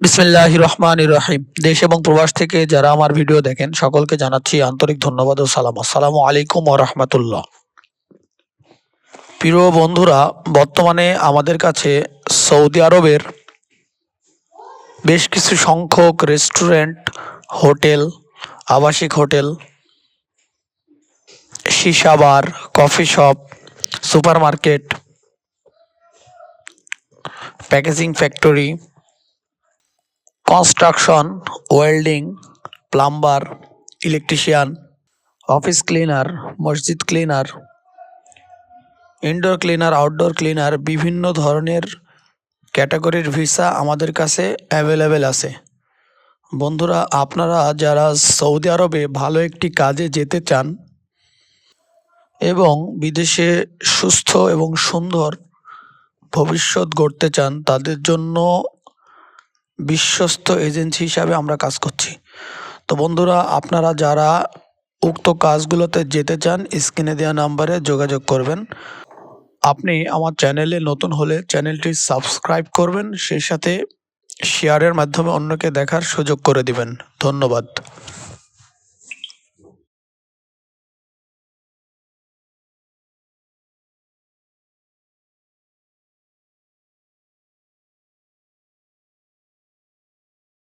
বিসমিল্লাহ রহমান রহিম দেশ এবং প্রবাস থেকে যারা আমার ভিডিও দেখেন, সকলকে জানাচ্ছি আন্তরিক ধন্যবাদ ও সালাম। আসসালামু আলাইকুম ও রহমতুল্লাহ। প্রিয় বন্ধুরা, বর্তমানে আমাদের কাছে সৌদি আরবের বেশ কিছু সংখ্যক রেস্টুরেন্ট, হোটেল, আবাসিক হোটেল, সীসা bar, coffee shop supermarket packaging factory construction welding plumber electrician office cleaner মসজিদ cleaner indoor cleaner outdoor cleaner বিভিন্ন ধরনের ক্যাটাগরির ভিসা আমাদের কাছে অ্যাভেলেবেল আছে। বন্ধুরা, আপনারা যারা সৌদি আরবে ভালো একটি কাজে যেতে চান এবং বিদেশে সুস্থ এবং সুন্দর ভবিষ্যৎ গড়তে চান, তাদের জন্য বিশ্বস্ত এজেন্সি হিসাবে আমরা কাজ করছি। তো বন্ধুরা, আপনারা যারা উক্ত কাজগুলোতে যেতে চান, স্ক্রিনে দেওয়া নাম্বারে যোগাযোগ করবেন। আপনি আমার চ্যানেলে নতুন হলে চ্যানেলটি সাবস্ক্রাইব করবেন, সেই সাথে শেয়ারের মাধ্যমে অন্যকে দেখার সুযোগ করে দিবেন। ধন্যবাদ।